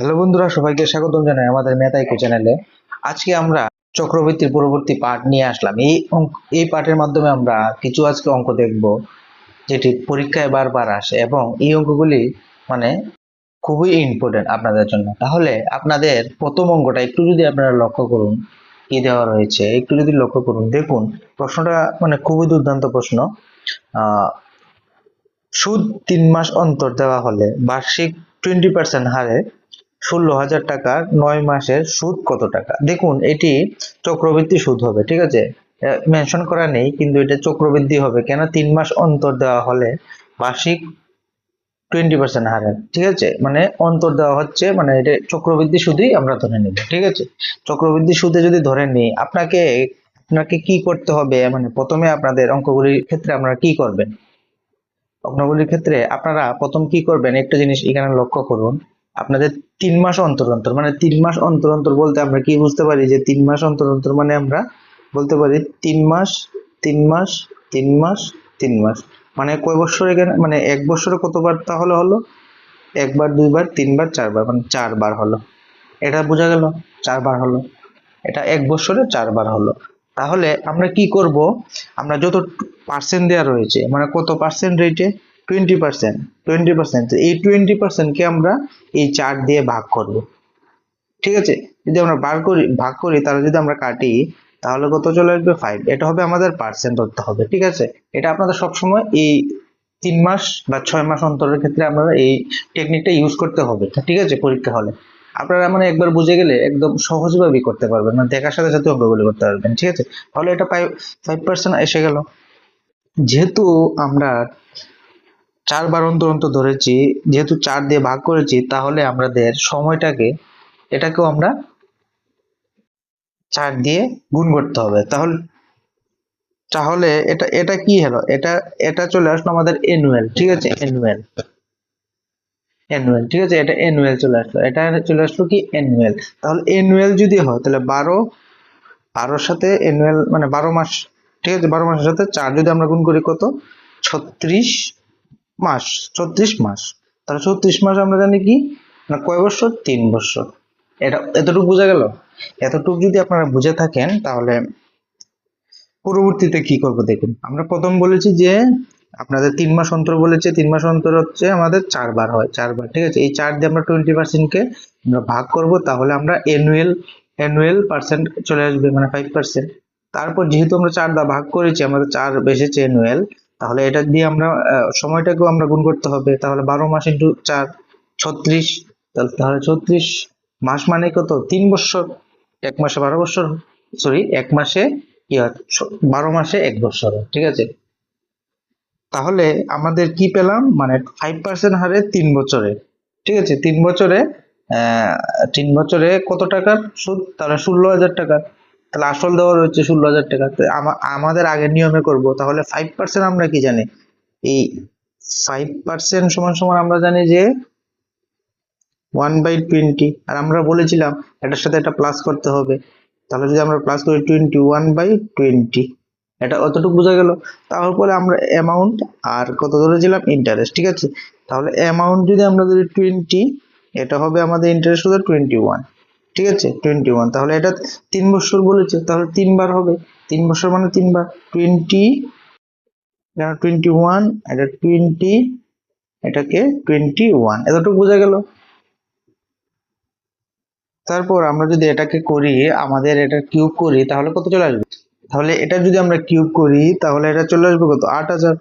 Hello বন্ধুরা, সবাইকে স্বাগতম জানাই আমাদের মেতাইকো চ্যানেলে। আজকে আমরা চক্রবৃত্তির পরবর্তী পাঠ নিয়ে আসলাম। এই এই পার্টের মাধ্যমে আমরা কিছু আজকে অঙ্ক দেখব, যেটি পরীক্ষায় বারবার আসে এবং এই অঙ্কগুলি মানে খুবই ইম্পর্টেন্ট আপনাদের জন্য। তাহলে আপনাদের প্রথম অঙ্কটা একটু যদি আপনারা লক্ষ্য করুন, কি দেওয়া রয়েছে, একটু যদি লক্ষ্য করুন। দেখুন, প্রশ্নটা মানে খুবই দুর্দান্ত প্রশ্ন। সুদ তিন মাস অন্তর দেওয়া হলে বার্ষিক টোয়েন্টি পার্সেন্ট হারে ষোলো হাজার টাকার নয় মাসের সুদ কত টাকা? দেখুন, এটি চক্রবৃদ্ধি সুদ হবে, ঠিক আছে? মেনশন করা নেই, কিন্তু এটা চক্রবৃদ্ধি হবে। কেন তিন মাস অন্তর দেওয়া হলে বার্ষিক টোয়েন্টি পার্সেন্ট হারে, ঠিক আছে? মানে অন্তর দেওয়া হচ্ছে মানে এটা চক্রবৃদ্ধি সুদই আমরা ধরে নেব, ঠিক আছে? চক্রবৃদ্ধি সুদে যদি ধরে নিই, আপনাকে আপনাকে কি করতে হবে? মানে প্রথমে আপনাদের অঙ্কগুলির ক্ষেত্রে আপনারা কি করবেন? অঙ্কগুলির ক্ষেত্রে আপনারা প্রথম কি করবেন? একটা জিনিস এখানে লক্ষ্য করুন। আপনাদের তিন মাস অন্তর অন্তর মানে তিন মাস অন্তর অন্তর বলতে আমরা কি বুঝতে পারি যে তিন মাস অন্তর অন্তর মানে আমরা বলতে পারি তিন মাস তিন মাস তিন মাস তিন মাস। মানে কয় বছর এখানে মানে এক বছরে কতবার তাহলে হলো? একবার, দুইবার, তিনবার, চারবার মানে চারবার হলো। এটা বোঝা গেল? চারবার হলো। এটা এক বছরে চারবার হলো। তাহলে আমরা কি করব? আমরা যত পার্সেন্ট দেওয়া রয়েছে মানে কত পার্সেন্ট রেটে টোয়েন্টি পার্সেন্ট টোয়েন্টি পার্সেন্ট এই টোয়েন্টি পার্সেন্টকে আমরা এই চার দিয়ে ভাগ করব। ঠিক আছে? যদি আমরা বার করি, ভাগ করি, তাহলে যদি আমরা কাটি, তাহলে কত চলে আসবে? ফাইভ এটা হবে আমাদের পার্সেন্ট ধরতে হবে, ঠিক আছে? এটা আপনাদের সবসময় এই তিন মাস বা ছয় মাস অন্তরের ক্ষেত্রে আপনারা এই টেকনিকটা ইউজ করতে হবে ঠিক আছে? পরীক্ষা হলে। আপনারা মানে একবার বুঝে গেলে একদম সহজভাবেই করতে পারবেন মানে দেখার সাথে সাথে অঙ্কগুলি করতে পারবেন, ঠিক আছে? তাহলে এটা ফাইভ ফাইভ পার্সেন্ট এসে গেল। যেহেতু আমরা চারবার অন্তর অন্তর ধরেছি, যেহেতু চার দিয়ে ভাগ করেছি, তাহলে আমাদের সময়টাকে, এটাকেও আমরা চার দিয়ে গুণ করতে হবে। তাহলে তাহলে এটা এটা কি হলো? এটা এটা চলে আসলো আমাদের এনুয়াল ঠিক আছে? এনুয়াল অ্যানুয়াল ঠিক আছে? এটা অ্যানুয়াল চলে আসলো। এটা চলে আসলো কি? অ্যানুয়াল তাহলে অ্যানুয়াল যদি হয়, তাহলে বারো, বারোর সাথে অ্যানুয়াল মানে বারো মাস, ঠিক আছে? বারো মাসের সাথে চার যদি আমরা গুণ করি কত? ছত্রিশ মাস ছত্রিশ মাস। তাহলে ছত্রিশ মাস আমরা জানি কি? না, কয় বছর? তিন বছর। এটা এতটুকু বোঝা গেল? এতটুকু যদি আপনারা বুঝে থাকেন, তাহলে পরবর্তীতে কি করব দেখুন। আমরা প্রথম বলেছি যে, আপনাদের তিন মাস অন্তর বলেছে, তিন মাস অন্তর হচ্ছে আমাদের চারবার হয় চারবার ঠিক আছে? এই চার দিয়ে আমরা টোয়েন্টি পার্সেন্টকে আমরা ভাগ করব, তাহলে আমরা অ্যানুয়াল অ্যানুয়াল পার্সেন্ট চলে আসবে মানে ফাইভ পার্সেন্ট তারপর যেহেতু আমরা চার দা ভাগ করেছি, আমাদের চার বেসেছে অ্যানুয়াল তাহলে এটা দিয়ে আমরা সময়টাকেও আমরা গুণ করতে হবে। তাহলে বারো মাস ইন্টু চার, ছত্রিশ, তাহলে ছত্রিশ মাস মানে কত? তিন বছর এক মাসে বারো বছর সরি এক মাসে বারো মাসে এক বছর ঠিক আছে? তাহলে আমাদের কি পেলাম? মানে ফাইভ পার্সেন্ট হারে তিন বছরে, ঠিক আছে? তিন বছরে তিন বছরে কত টাকার সুদ? তাহলে ষোলো হাজার টাকা। তাহলে আসল দেওয়া রয়েছে ষোলো হাজার টাকা। আমাদের আগের নিয়মে করব, তাহলে ফাইভ পার্সেন্ট আমরা কি জানি? এই ফাইভ পার্সেন্ট সমান সমান আমরা জানি যে ওয়ান বাই টোয়েন্টি আর আমরা বলেছিলাম এটার সাথে এটা প্লাস করতে হবে। তাহলে যদি আমরা প্লাস করি টোয়েন্টি ওয়ান বাই টোয়েন্টি এটা অতটুকু বোঝা গেল। তারপরে আমরা অ্যামাউন্ট আর কত ধরেছিলাম? ইন্টারেস্ট ঠিক আছে? তাহলে অ্যামাউন্ট যদি আমরা ধরি টোয়েন্টি এটা হবে আমাদের ইন্টারেস্ট হবে টোয়েন্টি ওয়ান ঠিক আছে? টোয়েন্টি ওয়ান তাহলে এটা তিন বছর বলেছে, তাহলে তিনবার হবে। তিন বছর মানে তিনবার। টোয়েন্টি টোয়েন্টি ওয়ান এটা টোয়েন্টি এটাকে টোয়েন্টি ওয়ান এতটুকু বোঝা গেল? তারপর আমরা যদি এটাকে করি, আমাদের এটা কিউব করি, তাহলে কত চলে আসবে? তাহলে এটা যদি আমরা কিউব করি, তাহলে এটা চলে আসবে কত? আট হাজার।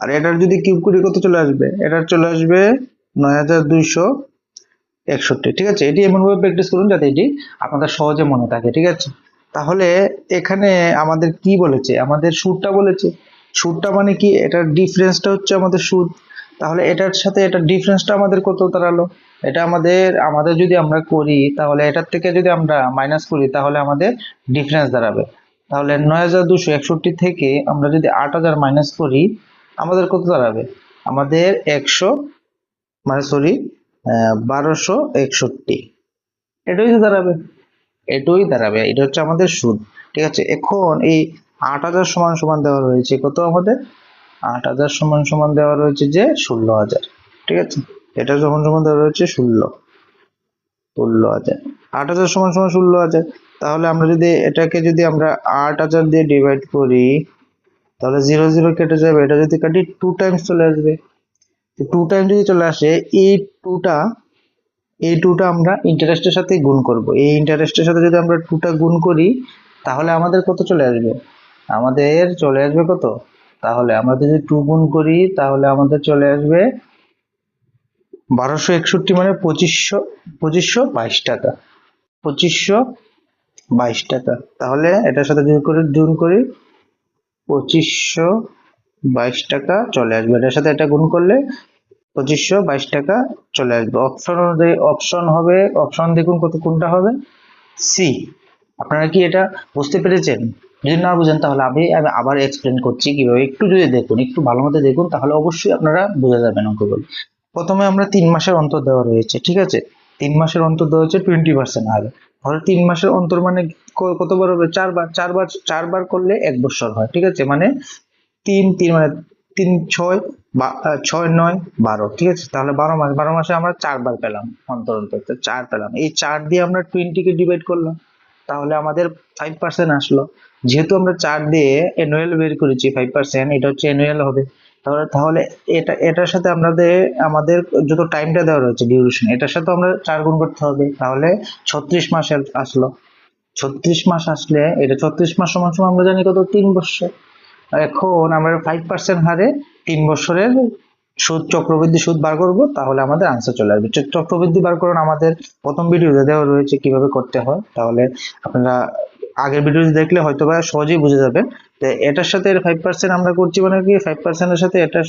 আর এটার যদি কিউব করি, কত চলে আসবে? এটার চলে আসবে নয় হাজার দুইশো একষট্টি, ঠিক আছে? এটি এমনভাবে প্র্যাকটিস করুন যাতে এটি আপনাদের সহজে মনে থাকে, ঠিক আছে? তাহলে এখানে আমাদের কি বলেছে? আমাদের সুদটা বলেছে। সুদটা মানে কি? এটার ডিফারেন্সটা হচ্ছে আমাদের সুদ তাহলে এটার সাথে এটার ডিফারেন্সটা আমাদের কত দাঁড়াল? এটা আমাদের আমাদের যদি আমরা করি, তাহলে এটার থেকে যদি আমরা মাইনাস করি, তাহলে আমাদের ডিফারেন্স দাঁড়াবে। তাহলে নয় হাজার দুশো একষট্টি থেকে আমরা যদি আট হাজার মাইনাস করি, আমাদের কত দাঁড়াবে? আমাদের একশো মানে সরি বারোশো একষট্টি। এটাই দাঁড়াবে। এটাই দাঁড়াবে এটা হচ্ছে আমাদের সুদ ঠিক আছে? এখন এই আট হাজার সমান সমান দেওয়া রয়েছে কত আমাদের? আট হাজার সমান সমান দেওয়া রয়েছে যে ষোলো হাজার ঠিক আছে? এটা সমান সমান দেওয়া রয়েছে ষোলো ষোলো হাজার। আট হাজার সমান সমান ষোলো হাজার তাহলে আমরা যদি এটাকে যদি আমরা আট হাজার দিয়ে ডিভাইড করি তাহলে জিরো জিরো কেটে যাবে এটা যদি কাটি টু টাইমস চলে আসবে। টু টাইম যদি চলে আসে, এই টুটা এই টুটা আমরা ইন্টারেস্টের সাথে গুণ করব। এই ইন্টারেস্টের সাথে যদি আমরা টুটা গুণ করি, তাহলে আমাদের কত চলে আসবে? আমাদের চলে আসবে কত? তাহলে আমরা যদি টু গুণ করি, তাহলে আমাদের চলে আসবে বারোশো একষট্টি মানে পঁচিশশো পঁচিশশো বাইশ টাকা। পঁচিশশো বাইশ টাকা। তাহলে এটার সাথে যদি করে গুণ করি, পঁচিশশো বাইশ টাকা চলে আসবে। এটার সাথে এটা গুণ করলে পঁচিশশো বাইশ টাকা চলে আসবে। অপশন অনুযায়ী অপশন হবে অপশন দেখুন কত, কোনটা হবে? সি আপনারা কি এটা বুঝতে পেরেছেন? যদি না বুঝেন তাহলে আমি আবার এক্সপ্লেন করছি কীভাবে। একটু যদি দেখুন, একটু ভালো মতো দেখুন, তাহলে অবশ্যই আপনারা বুঝে যাবেন অঙ্কগুলো প্রথমে আমরা তিন মাসের অন্তর দেওয়া রয়েছে, ঠিক আছে? তিন মাসের অন্তর দেওয়া হচ্ছে টোয়েন্টি পার্সেন্ট হারে তাহলে তিন মাসের অন্তর মানে কতবার হবে? চারবার চারবার চারবার করলে এক বছর হয়, ঠিক আছে? মানে তিন তিন মানে তিন, ছয়, বা ছয়, নয়, বারো, ঠিক আছে? তাহলে বারো মাস, বারো মাসে আমরা চারবার পেলাম অন্তর তো চার পেলাম। এই চার দিয়ে আমরা টোয়েন্টিকে ডিভাইড করলাম, তাহলে আমাদের ফাইভ পার্সেন্ট আসলো। যেহেতু আমরা চার দিয়ে অ্যানুয়াল বের করেছি ফাইভ পার্সেন্ট এটা হচ্ছে অ্যানুয়াল হবে। তাহলে তাহলে এটা, এটার সাথে আমাদের আমাদের যত টাইমটা দেওয়া রয়েছে ডিউরেশন এটার সাথে আমরা চার গুণ করতে হবে। তাহলে ছত্রিশ মাস আসলো। ছত্রিশ মাস আসলে, এটা ছত্রিশ মাস সমান সমান আমরা জানি কত? তিন বছর। এখন আমরা ফাইভ পার্সেন্ট হারে তিন বছরের সুদ, চক্রবৃদ্ধি সুদ বার করব, তাহলে আমাদের আনসার চলে আসবে। চক্রবৃদ্ধি বার করুন, আমাদের প্রথম ভিডিওতে দেওয়া রয়েছে কীভাবে করতে হয়। তাহলে আপনারা আগের ভিডিও দেখলে হয়তো বা সহজেই বুঝে যাবেন। তো এটার সাথে ফাইভ পার্সেন্ট আমরা করছি মানে কি ফাইভ পার্সেন্টের সাথে এটা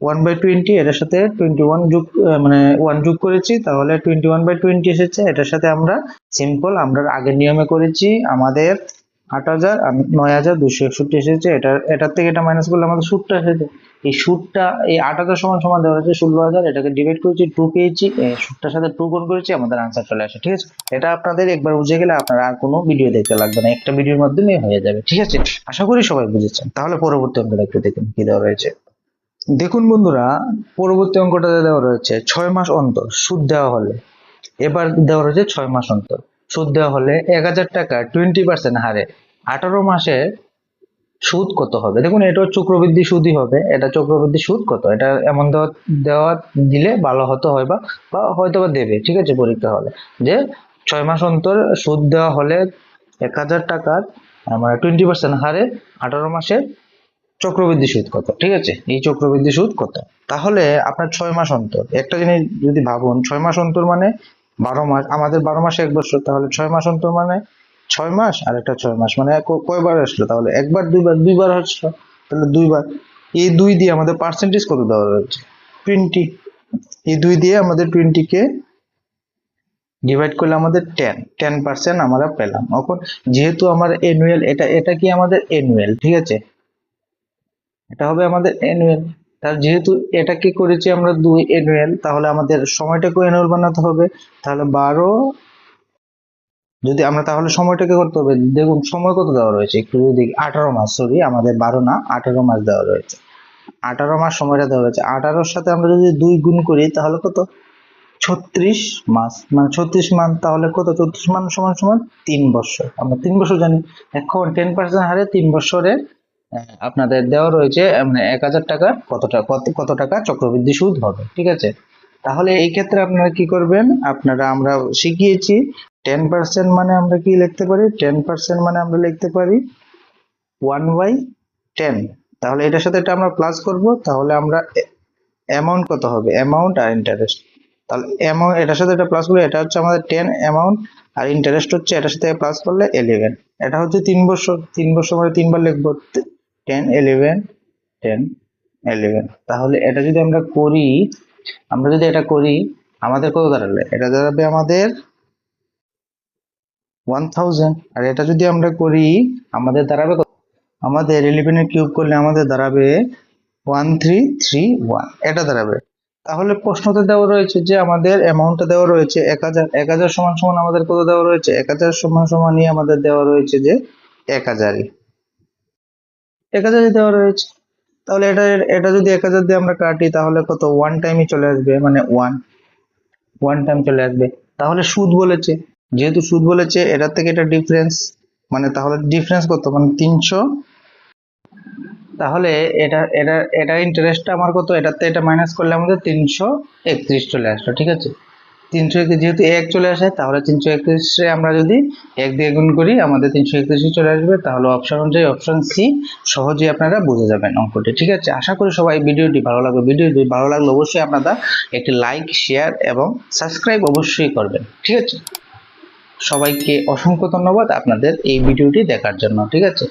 ওয়ান বাই টোয়েন্টি এটার সাথে টোয়েন্টি ওয়ান যোগ মানে ওয়ান যোগ করেছি, তাহলে টোয়েন্টি ওয়ান বাই টোয়েন্টি এসেছে। এটার সাথে আমরা সিম্পল আমরা আগের নিয়মে করেছি, আমাদের আট হাজার, আর নয় হাজার দুশো একষট্টি এসেছে। এটা এটার থেকে এটা মাইনাস করলে আমাদের সুদটা এসেছে। এই সুদটা, এই আট হাজার সমান সমান দেওয়া হয়েছে ষোলো হাজার। এটাকে ডিভাইড করেছি টু পেয়েছি। এই সুদটার সাথে টু গুণ করেছি, আমাদের আনসার চলে আসে, ঠিক আছে? এটা আপনাদের একবার বুঝে গেলে আপনারা আর কোনো ভিডিও দেখতে লাগবে না। একটা ভিডিওর মাধ্যমে হয়ে যাবে, ঠিক আছে? আশা করি সবাই বুঝেছেন। তাহলে পরবর্তী অঙ্কটা একটু দেখুন কি দেওয়া রয়েছে। দেখুন বন্ধুরা, পরবর্তী অঙ্কটাতে দেওয়া রয়েছে, ছয় মাস অন্তর সুদ দেওয়া হলে। এবার দেওয়া রয়েছে ছয় মাস অন্তর। সুদ দেওয়া হলে এক হাজার টাকা টোয়েন্টি পার্সেন্ট হারে। আঠারো মাসে সুদ কত হবে? দেখুন, এটা চক্রবৃদ্ধি সুদই হবে। এটা চক্রবৃদ্ধি সুদ কত? এটা এমন দেওয়া দিলে ভালো হতো হয় বা হয়তো বা দেবে, ঠিক আছে, পরীক্ষা হলে। যে ছয় মাস অন্তর সুদ দেওয়া হলে এক হাজার টাকার মানে টোয়েন্টি পার্সেন্ট হারে আঠারো মাসে চক্রবৃদ্ধি সুদ কত? ঠিক আছে, এই চক্রবৃদ্ধি সুদ কত? তাহলে আপনার ছয় মাস অন্তর। একটা জিনিস যদি ভাবুন, ছয় মাস অন্তর মানে বারো মাস, আমাদের বারো মাসে এক বছর, তাহলে ছয় মাস অন্তর মানে ছয় মাস আর একটা ছয় মাস মানে কয়বার আসলো? তাহলে একবার, দুইবার দুইবার আসলো, তাহলে দুইবার। এই দুই দিয়ে আমাদের পার্সেন্টেজ কত দেওয়া রয়েছে টোয়েন্টি এই দুই দিয়ে আমাদের টোয়েন্টিকে ডিভাইড করলে আমাদের টেন টেন পার্সেন্ট আমরা পেলাম। এখন যেহেতু আমার অ্যানুয়াল এটা এটা কি আমাদের অ্যানুয়াল ঠিক আছে? এটা হবে আমাদের অ্যানুয়াল তার যেহেতু এটাকে করেছি আমরা দুই অ্যানুয়াল তাহলে আমাদের সময়টাকে অ্যানুয়াল বানাতে হবে। তাহলে বারো যদি আমরা তাহলে সময়টাকে করতে হবে দেখুন সময় কত দেওয়া রয়েছে? একটু যদি আঠারো মাস সরি আমাদের বারো না আঠারো মাস দেওয়া রয়েছে। আঠারো মাস সময়টা দেওয়া রয়েছে। আঠারোর সাথে আমরা যদি দুই গুণ করি তাহলে কত? ছত্রিশ মাস মানে ছত্রিশ মান তাহলে কত? ছত্রিশ মান সমান সমান তিন বছর। আমরা তিন বছর জানি। এখন টেন পার্সেন্ট হারে তিন বছরে আহ, আপনাদের দেওয়া রয়েছে মানে এক হাজার টাকা, কত টাকা কত টাকা চক্রবৃদ্ধি সুদ হবে, ঠিক আছে? তাহলে এই ক্ষেত্রে আপনারা কি করবেন, আপনারা আমরা শিখিয়েছি টেন পার্সেন্ট মানে আমরা কি লিখতে পারি? টেন পার্সেন্ট মানে আমরা লিখতে পারি ওয়ান বাই টেন তাহলে এটার সাথে এটা আমরা প্লাস করব, তাহলে আমরা অ্যামাউন্ট কত হবে? অ্যামাউন্ট আর ইন্টারেস্ট তাহলে অ্যামাউন্ট এটার সাথে এটা প্লাস করলে এটা হচ্ছে আমাদের টেন অ্যামাউন্ট আর ইন্টারেস্ট হচ্ছে এটার সাথে প্লাস করলে ইলেভেন এটা হচ্ছে তিন বছর তিন বছর মানে তিনবার লিখব। টেন ইলেভেন টেন ইলেভেন তাহলে এটা যদি আমরা করি, আমরা যদি এটা করি, আমাদের কত দাঁড়াবে এটা দাঁড়াবে আমাদের ওয়ান থাউজেন্ড আর এটা যদি আমরা করি, আমাদের দাঁড়াবে? আমাদের ইলেভেনের কিউব করলে আমাদের দাঁড়াবে ওয়ান থ্রি থ্রি ওয়ান এটা দাঁড়াবে। তাহলে প্রশ্নতে দেওয়া রয়েছে যে আমাদের অ্যামাউন্টটা দেওয়া রয়েছে এক হাজার। এক হাজার সমান সমান আমাদের কত দেওয়া রয়েছে? এক হাজার সমান সমানই আমাদের দেওয়া রয়েছে যে এক হাজারই। এক হাজারই দেওয়া রয়েছে, তাহলে এটা এটা যদি এক হাজার দিয়ে আমরা কাটি, তাহলে কত? ওয়ান টাইমই চলে আসবে মানে ওয়ান ওয়ান টাইম চলে আসবে। তাহলে সুদ বলেছে। যেহেতু সুদ বলেছে, এটার থেকে এটা ডিফারেন্স মানে তাহলে ডিফারেন্স কত? মানে তিনশো। তাহলে এটা এটা এটা ইন্টারেস্টটা আমার কত? এটাতে এটা মাইনাস করলে আমাদের তিনশো একত্রিশ চলে আসলো, ঠিক আছে? তিনশো একত্রিশ যেহেতু এক চলে আসে, তাহলে তিনশো একত্রিশে আমরা যদি এক দিয়ে গুণ করি, আমাদের তিনশো একত্রিশে চলে আসবে। তাহলে অপশন অনুযায়ী অপশন সি সহজেই আপনারা বুঝে যাবেন অঙ্কটি। ঠিক আছে? আশা করি সবাই ভিডিওটি ভালো লাগবে। ভিডিওটি ভালো লাগলে অবশ্যই আপনারা একটি লাইক শেয়ার এবং সাবস্ক্রাইব অবশ্যই করবেন। ঠিক আছে? সবাইকে অসংখ্য ধন্যবাদ আপনাদের এই ভিডিওটি দেখার জন্য। ঠিক আছে?